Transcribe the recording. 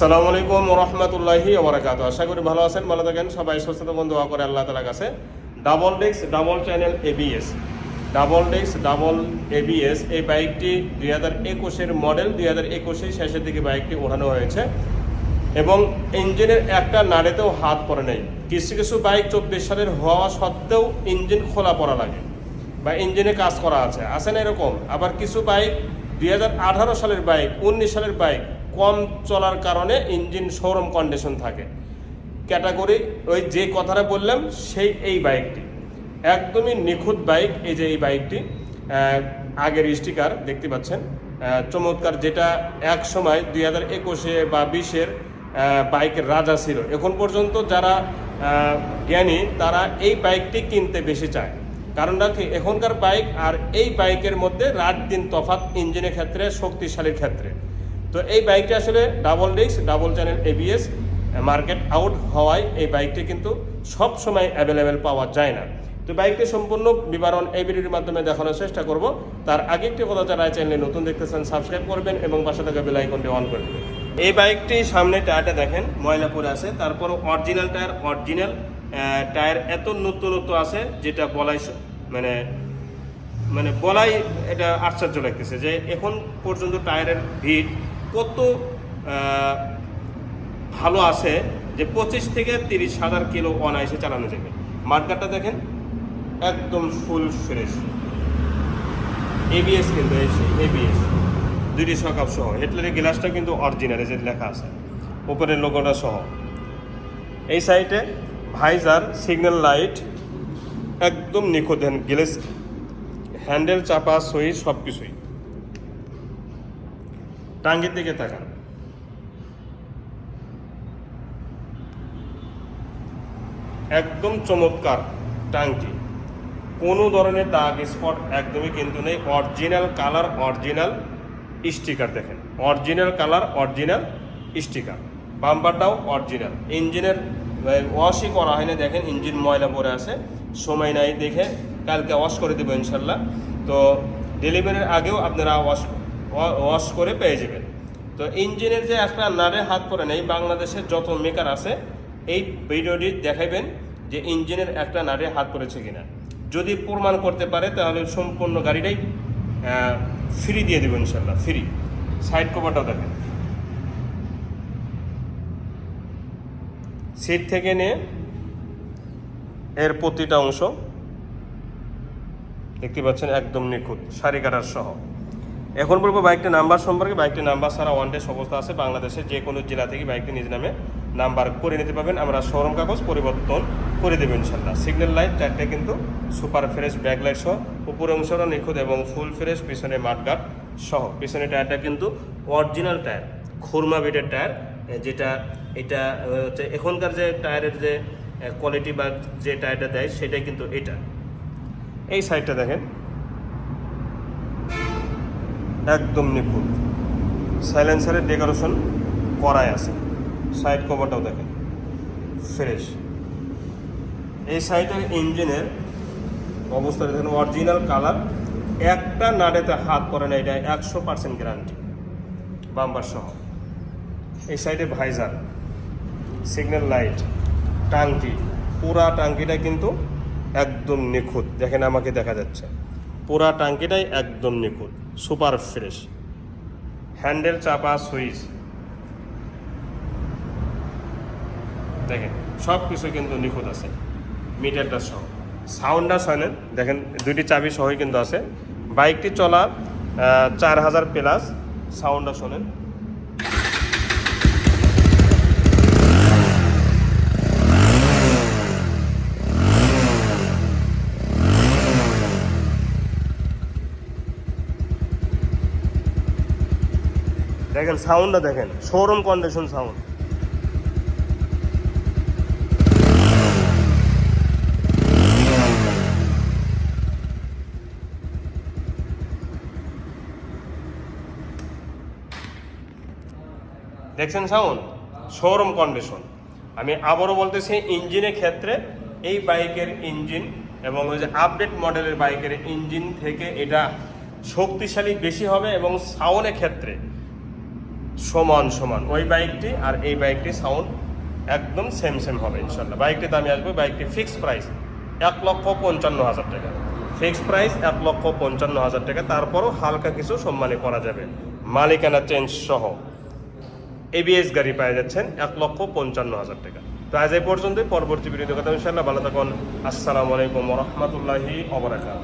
সালামু আলাইকুম রহমতুল্লাহি ওবরাকাত আশা করি ভালো আছেন, ভালো থাকেন। সবাই সুস্থ থাকুন, দোয়া করে আল্লাহ তালার কাছে। Double disc double channel ABS double disc double ABS এই বাইকটি দুই হাজার একুশের মডেল, দুই হাজার একুশের শেষের দিকে বাইকটি ওঠানো হয়েছে। এবং ইঞ্জিনের একটা নাড়েতেও হাত পড়ে নেই। কিছু কিছু বাইক চব্বিশ সালের হওয়া সত্ত্বেও ইঞ্জিন খোলা পড়া লাগে বা ইঞ্জিনে কাজ করা আছে। আছে না এরকম? আবার কিছু বাইক দুই হাজার আঠারো সালের বাইক, উনিশ সালের বাইক কম চলার কারণে ইঞ্জিন শোরুম কন্ডিশন থাকে। ক্যাটাগরি ওই যে কথাটা বললাম, সেই এই বাইকটি একদমই নিখুঁত বাইক এই যে এই বাইকটি আগের স্টিকার দেখতে পাচ্ছেন। চমৎকার যেটা এক সময় দুই হাজার একুশে বা বিশের বাইকের রাজা ছিল। এখন পর্যন্ত যারা জ্ঞানী, তারা এই বাইকটি কিনতে বেশি চায়। কারণটা কি? এখনকার বাইক আর এই বাইকের মধ্যে রাত দিন তফাৎ, ইঞ্জিনের ক্ষেত্রে, শক্তিশালীর ক্ষেত্রে। তো এই বাইকটি আসলে double disc, double channel ABS market out হওয়ায় এই বাইকটি কিন্তু সব সময় অ্যাভেলেবেল পাওয়া যায় না। তো বাইকটি সম্পূর্ণ বিবরণ এই ভিডিওর মাধ্যমে দেখানোর চেষ্টা করব। তার আগে একটি কথা যারা চ্যানেলে নতুন দেখতেছেন সাবস্ক্রাইব করবেন এবং পাশে থাকা বেল আইকনটি অন করে দেবেন। এই বাইকটি সামনে টায়ারটা দেখেন ময়লা পরে আছে তারপর অরিজিনাল টায়ার অরিজিনাল টায়ার এত নতুনত্ব আছে যেটা বলাই মানে মানে বলাই এটা আশ্চর্য লাগতেছে যে এখন পর্যন্ত টায়ারের ভিড় কত ভালো আছে যে পঁচিশ থেকে তিরিশ হাজার কিলো অনায়াসে চালানো যাবে। মার্কারটা দেখেন, একদম ফুল ফ্রেশ এবিএস কিন্তু এবিএস দুইটি সকাপ সহ। হেডলাইটের গ্লাসটা কিন্তু অরিজিনাল যে লেখা আছে। উপরের লোগোটা সহ। এই সাইডে ভাইজার সিগন্যাল লাইট একদম নিখুঁত। গ্লেস হ্যান্ডেল চাপা সুইচ সব কিছুই টাঙ্গির দিকে তাকান। একদম চমৎকার টাঙ্কি কোনো ধরনের দাগ স্পট একদমই কিন্তু নেই। অরিজিনাল কালার, অরিজিনাল স্টিকার দেখেন। Original colour, original sticker. বাম্পারটাও original. ইঞ্জিনের ওয়াশই করা হয়নি। দেখেন, ইঞ্জিন ময়লা পরে আছে। সময় নাই দেখে কালকে ওয়াশ করে দেবো ইনশাল্লাহ। তো ডেলিভারির আগেও আপনারা ওয়াশ ওয়াশ করে পেয়ে যাবেন। তো ইঞ্জিনের যে একটা নাড়ে হাত পরে নেই, বাংলাদেশের যত মেকার আছে, এই ভিডিওটি দেখাইবেন যে ইঞ্জিনের একটা নাড়ে হাত পড়েছে কিনা। যদি প্রমাণ করতে পারে, তাহলে সম্পূর্ণ গাড়িটাই ফ্রি দিয়ে দেবো ইনশাল্লাহ ফ্রি সাইড কভারটাও দেখেন। সিট থেকে নিয়ে এর প্রতিটা অংশ দেখতে পাচ্ছেন একদম নিখুঁত সারি কাটার সহ। এখন বলব বাইকটির নাম্বার সম্পর্কে। বাইকটির নাম্বার ছাড়া ওয়ান ডেস অবস্থা আছে। বাংলাদেশের যে কোনো জেলা থেকে বাইকটি নিজ নামে নাম্বার করে নিতে পারবেন। আমরা শোরুম কাগজ পরিবর্তন করে দেবো ইনশাল্লাহ। সিগন্যাল লাইট চারটে কিন্তু সুপার ফ্রেশ ব্যাক লাইট সহ। উপরে অংশটা নিখুঁত এবং ফুল ফ্রেশ পিছনে মাঠগাট সহ। পিছনে টায়ারটা কিন্তু অরিজিনাল টায়ার খুরমা বিটের টায়ার যেটা, এটা হচ্ছে এখনকার যে টায়ারের যে কোয়ালিটি বা যে টায়ারটা দেয়, সেটাই কিন্তু এটা। এই সাইডটা দেখেন। একদম নিখুঁত। সাইলেন্সারের ডেকোরেশন করাই আছে। সাইড কভারটাও দেখেন, ফ্রেশ। এই সাইডের ইঞ্জিনের অবস্থা দেখেন, অরিজিনাল কালার। একটা নাড়েতে হাত পড়ে না, এটা একশো পার্সেন্ট গ্যারান্টি বাম্বার সহ। এই সাইডে ভাইজার, সিগন্যাল লাইট, টাঙ্কি, পুরা টাঙ্কিটা কিন্তু একদম নিখুঁত। দেখেন আমাকে দেখা যাচ্ছে। পুরা টাঙ্কিটাই একদম নিখুঁত। Super fresh. হ্যান্ডেল চাপা সুইচ। দেখেন সব কিছু কিন্তু নিখুঁত আছে। মিটারটা সহ। সাউন্ডটা শোনেন, দেখেন, দুইটি চাবি সহই কিন্তু আছে। বাইকটি চলা চার হাজার প্লাস। সাউন্ডটা শোনেন। দেখেন সাউন্ডটা দেখেন শোরুম কন্ডিশন সাউন্ড দেখছেন সাউন্ড শোরুম কন্ডিশন আমি আবারও বলতেছি ইঞ্জিনের ক্ষেত্রে এই বাইকের ইঞ্জিন এবং ওই যে আপডেট মডেলের বাইকের ইঞ্জিন থেকে এটা শক্তিশালী বেশি হবে এবং সাউন্ডের ক্ষেত্রে সমান সমান ওই বাইকটি আর এই বাইকটি সাউন্ড একদম সেম সেম হবে ইনশাল্লাহ বাইকটি দামি আসবে বাইকটি ফিক্সড প্রাইস এক লক্ষ পঞ্চান্ন হাজার টাকা। ফিক্সড প্রাইস এক লক্ষ পঞ্চান্ন হাজার টাকা। তারপরও হালকা কিছু সম্মানে করা যাবে। মালিকানা চেঞ্জ সহ এবিএস গাড়ি পেয়ে যাচ্ছেন এক লক্ষ পঞ্চান্ন হাজার টাকা। তো আজ এই পর্যন্তই। পরবর্তী ভিডিও কথা ইনশাল্লাহ ভালো থাকুন। আসসালামু আলাইকুম রহমতুল্লাহি অবরাকাত